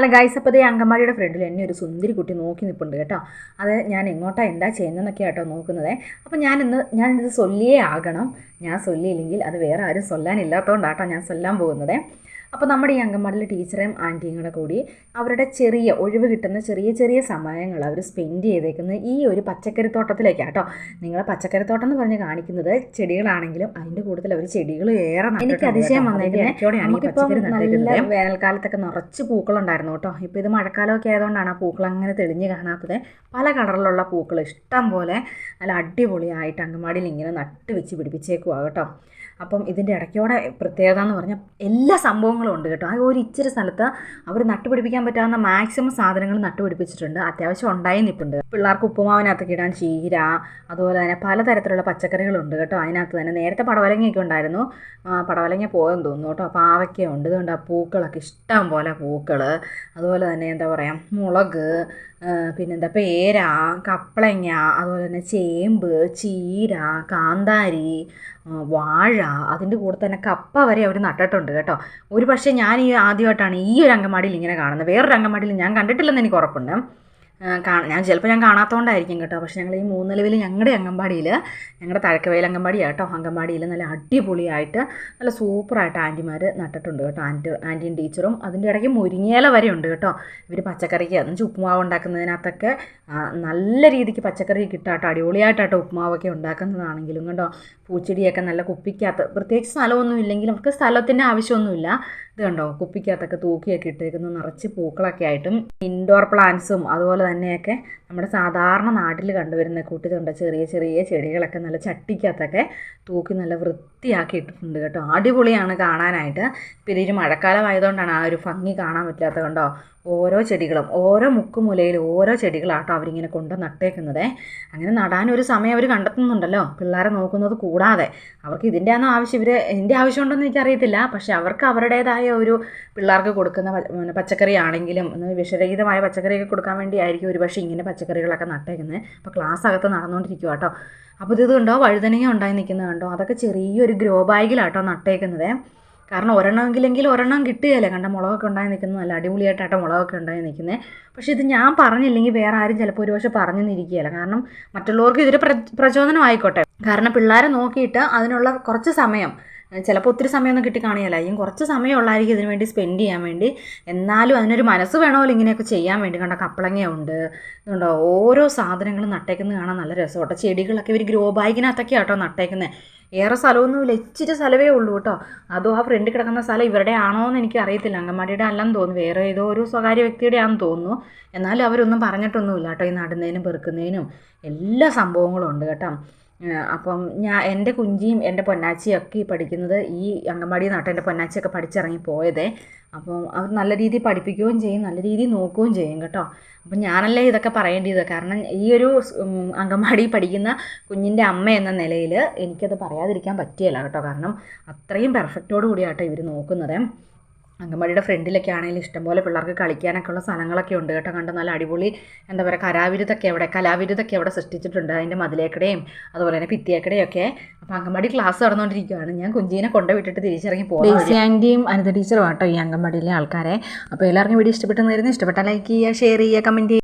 അല്ല ഗൈസ് അപ്പോൾ ഈ അങ്കമാടിയുടെ ഫ്രണ്ടിൽ എന്നെ ഒരു സുന്ദരി കുട്ടി നോക്കി നിൽപ്പുണ്ട് കേട്ടോ. അത് ഞാൻ എങ്ങോട്ടാ എന്താ ചെയ്യുന്നതെന്നൊക്കെ കേട്ടോ നോക്കുന്നത്. അപ്പോൾ ഞാനിന്ന് ഞാനിത് സൊല്ലിയേ ആകണം. ഞാൻ സൊല്ലിയില്ലെങ്കിൽ അത് വേറെ ആരും സൊല്ലാനില്ലാത്തതുകൊണ്ടാട്ടോ ഞാൻ സൊല്ലാൻ പോകുന്നത്. അപ്പോൾ നമ്മുടെ ഈ അങ്കമാടിലെ ടീച്ചറേയും ആന്റിയും കൂടെ കൂടി അവരുടെ ചെറിയ ഒഴിവ് കിട്ടുന്ന ചെറിയ ചെറിയ സമയങ്ങൾ അവർ സ്പെൻഡ് ചെയ്തേക്കുന്നത് ഈ ഒരു പച്ചക്കറിത്തോട്ടത്തിലേക്കാണ് കേട്ടോ. നിങ്ങൾ പച്ചക്കറിത്തോട്ടം എന്ന് പറഞ്ഞ് കാണിക്കുന്നത് ചെടികളാണെങ്കിലും അതിന്റെ കൂടുതൽ അവർ ചെടികൾ ഏറെ എനിക്ക് അതിശയം വന്നേക്കുന്നത് നല്ല വേനൽക്കാലത്തൊക്കെ നിറച്ച് പൂക്കളുണ്ടായിരുന്നു കേട്ടോ. ഇപ്പോൾ ഇത് മഴക്കാലമൊക്കെ ആയതുകൊണ്ടാണ് ആ പൂക്കൾ അങ്ങനെ തെളിഞ്ഞ് കാണാത്തത്. പല കളറിലുള്ള പൂക്കൾ ഇഷ്ടം പോലെ നല്ല അടിപൊളിയായിട്ട് അങ്കമാടിയിൽ ഇങ്ങനെ നട്ട് വെച്ച് പിടിപ്പിച്ചേക്കുവാ കേട്ടോ. അപ്പം ഇതിന്റെ ഇടയ്ക്കോടെ പ്രത്യേകത എന്ന് പറഞ്ഞാൽ എല്ലാ സംഭവങ്ങളും ഉണ്ട് കേട്ടോ. ആ ഒരു ഇച്ചിരി സ്ഥലത്ത് അവർ നട്ടുപിടിപ്പിക്കാൻ പറ്റാവുന്ന മാക്സിമം സാധനങ്ങൾ നട്ടുപിടിപ്പിച്ചിട്ടുണ്ട്. അത്യാവശ്യം ഉണ്ടായി നിൽപ്പുണ്ട്. പിള്ളേർക്ക് ഉപ്പുമാവിനകത്തൊക്കെ ഇടാൻ ചീര അതുപോലെ തന്നെ പലതരത്തിലുള്ള പച്ചക്കറികളുണ്ട് കേട്ടോ. അതിനകത്ത് തന്നെ നേരത്തെ പടവലങ്ങയൊക്കെ ഉണ്ടായിരുന്നു. പടവലങ്ങ പോയെന്ന് തോന്നുന്നു കേട്ടോ. പാവയ്ക്കയുണ്ട് ഇതുകൊണ്ട് ആ പൂക്കളൊക്കെ ഇഷ്ടം പോലെ പൂക്കൾ അതുപോലെ തന്നെ എന്താ പറയുക മുളക് പിന്നെന്താ പേര കപ്പളങ്ങ അതുപോലെ തന്നെ ചേമ്പ് ചീര കാന്താരി വാഴ അതിന്റെ കൂടെ തന്നെ കപ്പ വരെ അവർ നട്ടിട്ടുണ്ട് കേട്ടോ. ഒരു പക്ഷേ ഞാൻ ഈ ആദ്യമായിട്ടാണ് ഈ ഒരു അങ്കമാടിയിൽ ഇങ്ങനെ കാണുന്നത്. വേറൊരു അങ്കമാടിയിൽ ഞാൻ കണ്ടിട്ടില്ലെന്ന് എനിക്ക് ഉറപ്പുണ്ട്. ഞാൻ ചിലപ്പോൾ ഞാൻ കാണാത്തതുകൊണ്ടായിരിക്കും കേട്ടോ. പക്ഷേ ഞങ്ങൾ ഈ മൂന്ന് ലെവലിൽ ഞങ്ങളുടെ അങ്കമ്പാടിയിൽ ഞങ്ങളുടെ തഴക്കവയൽ അങ്കമ്പാടി കേട്ടോ. അങ്കമ്പാടിയിൽ നല്ല അടിപൊളിയായിട്ട് നല്ല സൂപ്പറായിട്ട് ആന്റിമാർ നട്ടിട്ടുണ്ട് കേട്ടോ. ആന്റി ആന്റിയും ടീച്ചറും അതിന്റെ ഇടയ്ക്ക് മുരിങ്ങയില വരെ ഉണ്ട് കേട്ടോ. ഇവർ പച്ചക്കറിക്ക് എന്നുവെച്ചാൽ ഉപ്പുമാവ് ഉണ്ടാക്കുന്നതിനകത്തൊക്കെ നല്ല രീതിക്ക് പച്ചക്കറി കിട്ടാട്ടോ. അടിപൊളിയായിട്ടാട്ടോ ഉപ്പുമാവൊക്കെ ഉണ്ടാക്കുന്നതാണെങ്കിലും കേട്ടോ പൂച്ചെടിയൊക്കെ നല്ല കുപ്പിക്കകത്ത് പ്രത്യേകിച്ച് സ്ഥലമൊന്നും ഇല്ലെങ്കിലും അവർക്ക് സ്ഥലത്തിന്റെ ആവശ്യമൊന്നുമില്ല. കണ്ടോ? കുപ്പിക്കകത്തൊക്കെ തൂക്കിയൊക്കെ ഇട്ടേക്കുന്ന നിറച്ച് പൂക്കളൊക്കെ ആയിട്ടും ഇൻഡോർ പ്ലാന്റ്സും അതുപോലെ തന്നെയൊക്കെ നമ്മുടെ സാധാരണ നാട്ടിൽ കണ്ടുവരുന്ന കൂട്ടിതുണ്ട് ചെറിയ ചെറിയ ചെടികളൊക്കെ നല്ല ചട്ടിക്കകത്തൊക്കെ തൂക്കി നല്ല വൃത്തിയാക്കി ഇട്ടിട്ടുണ്ട് കേട്ടോ. അടിപൊളിയാണ് കാണാനായിട്ട്. പിന്നെ ഒരു മഴക്കാലം ആയതുകൊണ്ടാണ് ആ ഒരു ഭംഗി കാണാൻ പറ്റാത്തത് കൊണ്ടോ? ഓരോ ചെടികളും ഓരോ മുക്കുമുലയിൽ ഓരോ ചെടികളാട്ടോ അവരിങ്ങനെ കൊണ്ട് നട്ടേക്കുന്നത്. അങ്ങനെ നടാനൊരു സമയം അവർ കണ്ടെത്തുന്നുണ്ടല്ലോ. പിള്ളേരെ നോക്കുന്നത് കൂടാതെ. അവർക്ക് ഇതിന്റെ ഒന്നും ആവശ്യം ഇവർ എന്റെ ആവശ്യമുണ്ടോയെന്ന് എനിക്കറിയത്തില്ല. പക്ഷേ അവർക്ക് അവരുടേതായ ഒരു പിള്ളേർക്ക് കൊടുക്കുന്ന പച്ചക്കറി ആണെങ്കിലും വിഷരഹിതമായ പച്ചക്കറിയൊക്കെ കൊടുക്കാൻ വേണ്ടിയായിരിക്കും ഒരു പക്ഷേ ഇങ്ങനെ പച്ചക്കറികളൊക്കെ നട്ടേക്കുന്നത് അപ്പോൾ ക്ലാസ് അകത്ത് നടന്നുകൊണ്ടിരിക്കുക കേട്ടോ അപ്പോൾ ഇത് കണ്ടോ? വഴുതനങ്ങ ഉണ്ടായി നിൽക്കുന്നത് കണ്ടോ? അതൊക്കെ ചെറിയൊരു ഗ്രോ ബാഗിലാട്ടോ നട്ടേക്കുന്നത്. കാരണം ഒരെണ്ണമെങ്കിലെങ്കിൽ ഒരെണ്ണം കിട്ടുകയല്ലേ? കണ്ട മുളകൊക്കെ ഉണ്ടായി നിൽക്കുന്നത് നല്ല അടിപൊളിയായിട്ടാട്ടോ മുളകൊക്കെ ഉണ്ടായി നിൽക്കുന്നത് പക്ഷേ ഇത് ഞാൻ പറഞ്ഞില്ലെങ്കിൽ വേറെ ആരും ചിലപ്പോൾ ഒരു പക്ഷേ പറഞ്ഞു നിന്നിരിക്കുകയില്ല കാരണം മറ്റുള്ളവർക്ക് ഇതൊരു പ്ര പ്രചോദനമായിക്കോട്ടെ. കാരണം പിള്ളേരെ നോക്കിയിട്ട് അതിനുള്ള കുറച്ച് സമയം ചിലപ്പോൾ ഒത്തിരി സമയമൊന്നും കിട്ടി കാണുകയില്ലായിരിക്കും കുറച്ച് സമയമുള്ളായിരിക്കും ഇതിനു വേണ്ടി സ്പെൻഡ് ചെയ്യാൻ വേണ്ടി. എന്നാലും അതിനൊരു മനസ്സ് വേണമല്ലോ ഇങ്ങനെയൊക്കെ ചെയ്യാൻ വേണ്ടി. കണ്ട കപ്പളങ്ങയുണ്ട് ഇതുണ്ടോ ഓരോ സാധനങ്ങളും നട്ടേക്കുന്നത് കാണാൻ നല്ല രസമാട്ടോ ചെടികളൊക്കെ ഇവർ ഗ്രോ ബാഗിനകത്തൊക്കെ ആട്ടോ നട്ടേക്കുന്നത് ഏറെ സ്ഥലമൊന്നുമില്ല ഇച്ചിരി സ്ഥലമേ ഉള്ളൂ കേട്ടോ. അതോ ആ ഫ്രണ്ട് കിടക്കുന്ന സ്ഥലം ഇവരുടെ ആണോ എന്ന് എനിക്ക് അറിയത്തില്ല അങ്കമാടിയുടെ അല്ലെന്ന് തോന്നുന്നു. വേറെ ഏതോ ഒരു സ്വകാര്യ വ്യക്തിയുടെ ആണെന്ന് തോന്നുന്നു. എന്നാലും അവരൊന്നും പറഞ്ഞിട്ടൊന്നുമില്ല കേട്ടോ ഈ നടുന്നതിനും പെറുക്കുന്നതിനും. എല്ലാ സംഭവങ്ങളും ഉണ്ട് കേട്ടോ. അപ്പം ഞാൻ എന്റെ കുഞ്ചിയും എന്റെ പൊന്നാച്ചിയും ഒക്കെ ഈ പഠിക്കുന്നത് ഈ അങ്കമാടി നാട്ടിൽ എന്റെ പൊന്നാച്ചിയൊക്കെ പഠിച്ചിറങ്ങി പോയതേ. അപ്പം അവർ നല്ല രീതിയിൽ പഠിപ്പിക്കുകയും ചെയ്യും നല്ല രീതിയിൽ നോക്കുകയും ചെയ്യും കേട്ടോ. അപ്പം ഞാനല്ലേ ഇതൊക്കെ പറയേണ്ടത് കാരണം ഈ ഒരു അങ്കമാടി പഠിക്കുന്ന കുഞ്ഞിന്റെ അമ്മ എന്ന നിലയിൽ എനിക്കത് പറയാതിരിക്കാൻ പറ്റിയല്ല കേട്ടോ. കാരണം അത്രയും പെർഫെക്റ്റോടു കൂടിയാട്ടോ ഇവർ നോക്കുന്നത്. അങ്കമാടിയുടെ ഫ്രണ്ടിലൊക്കെ ആണെങ്കിലും ഇഷ്ടംപോലെ പിള്ളേർക്ക് കളിക്കാനൊക്കെ ഉള്ള സ്ഥലങ്ങളൊക്കെ ഉണ്ട് കേട്ടോ. കണ്ട്? നല്ല അടിപൊളി എന്താ പറയുക കലാവിരുതൊക്കെ അവിടെ കലാവിരുതൊക്കെ അവിടെ സൃഷ്ടിച്ചിട്ടുണ്ട്. അതിന്റെ മതിലേക്കടയും അതുപോലെ തന്നെ പിത്തിയേക്കടയൊക്കെ അപ്പോൾ അങ്കമാടി ക്ലാസ് നടന്നുകൊണ്ടിരിക്കുകയാണ് ഞാൻ കുഞ്ചീനെ കൊണ്ടുവിട്ടിട്ട് തിരിച്ചിറങ്ങി പോകും ആന്റിയും അനിത ടീച്ചറും ആട്ടോ ഈ അങ്കമാടിയിലെ ആൾക്കാരെ. അപ്പോൾ എല്ലാവർക്കും വീഡിയോ ഇഷ്ടപ്പെട്ടെന്ന് വരുന്നു ഇഷ്ടപ്പെട്ടാൽ ലൈക്ക് ചെയ്യുക ഷെയർ ചെയ്യുക കമന്റ് ചെയ്യുക.